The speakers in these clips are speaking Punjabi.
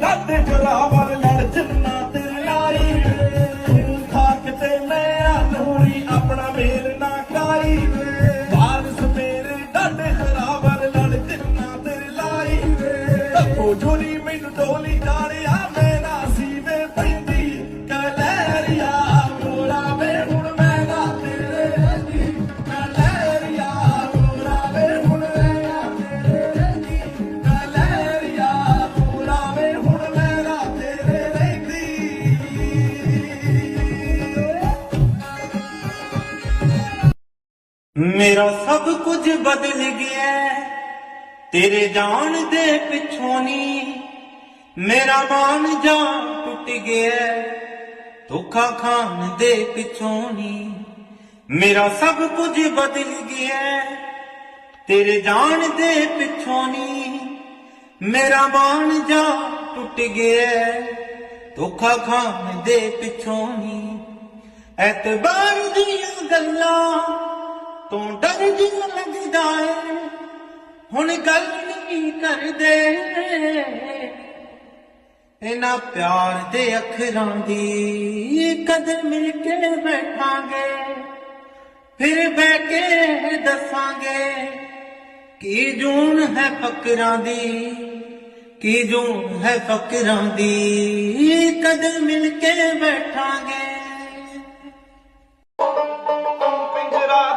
ਡੱਡ ਜਰਾਵਲ ਲੜ ਜਿੰਨਾ ਤੇਰੇ ਆਈ ਤੂੰ ਥਾਕ ਤੇ ਮੈਂ ਅਨੂਰੀ ਆਪਣਾ ਮੇਲ ਨਾ ਕਰਾਈ ਬਾਰਸ ਮੇਰੇ ਡੱਡ ਜਰਾਵਲ ਲੜ ਜਿੰਨਾ ਤੇਰੇ ਲਾਈ ਤੱਕੋ ਜੁਰੀ ਮੈਨੂੰ ਢੋਲੀ ਡਾਲਿਆ ਮੇਰਾ ਮੇਰਾ ਸਭ ਕੁਝ ਬਦਲ ਗਿਆ ਤੇਰੇ ਜਾਣ ਦੇ ਪਿੱਛੋਂ ਨੀ ਮੇਰਾ ਮਾਨ ਜਾ ਟੁੱਟ ਗਿਆ ਧੋਖਾ ਖਾਣ ਦੇ ਪਿੱਛੋਂ ਨੀ ਮੇਰਾ ਸਭ ਕੁਝ ਬਦਲ ਗਿਆ ਤੇਰੇ ਜਾਣ ਦੇ ਪਿੱਛੋਂ ਨੀ ਮੇਰਾ ਮਾਨ ਜਾ ਟੁੱਟ ਗਿਆ ਧੋਖਾ ਖਾਨ ਦੇ ਪਿੱਛੋਂ ਨੀ ਐਤਬਾਰ ਦੀਆਂ ਗੱਲਾਂ ਤੋਂ ਡਰ ਜਿਹਾ ਲੱਗਦਾ ਏ। ਹੁਣ ਗੱਲ ਨਹੀਂ ਕਰਦੇ? ਇਹਨਾਂ ਪਿਆਰ ਦੇ ਅੱਖਰਾਂ ਦੀ ਕਦਰ ਮਿਲ ਕੇ ਬੈਠਾਂਗੇ। ਫਿਰ ਬਹਿ ਕੇ ਦੱਸਾਂਗੇ ਕੀ ਜੂਨ ਹੈ ਫਕਰਾਂ ਦੀ, ਕੀ ਜੂਨ ਹੈ ਫਕਰਾਂ ਦੀ ਕਦਰ ਮਿਲ ਕੇ ਬੈਠਾਂਗੇ।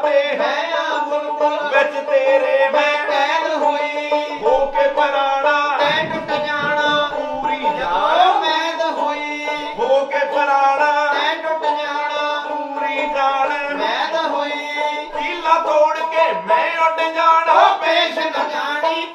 ਤੇ ਹੈ ਆ ਬੁਲਬੁਲ ਵਿੱਚ ਤੇਰੇ ਮੈਂ ਕੈਦ ਹੋਈ। ਹੋ ਕੇ ਪਰਾਣਾ। ਮੈਂ ਟੁੱਟ ਜਾਣਾ ਪੂਰੀ ਜਾਨ ਮੈਦ ਹੋਈ। ਹੋ ਕੇ ਪਰਾਣਾ। ਮੈਂ ਟੁੱਟ ਜਾਣਾ ਪੂਰੀ ਜਾਨ ਮੈਦ ਹੋਈ। ਕੀਲਾ ਤੋੜ ਕੇ ਮੈਂ ਉੱਡ ਜਾਣਾ। ਪੇਸ਼ ਨਾ ਜਾਣੀ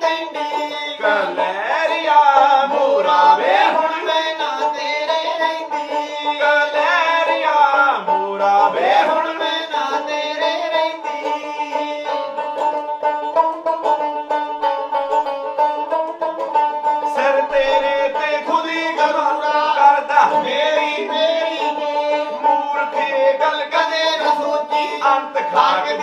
ਗੱਲ ਕਦੇ ਕਦੇ ਨਾ ਸੋਚੀ। ਅੰਤ ਖਾਕ ਦੀ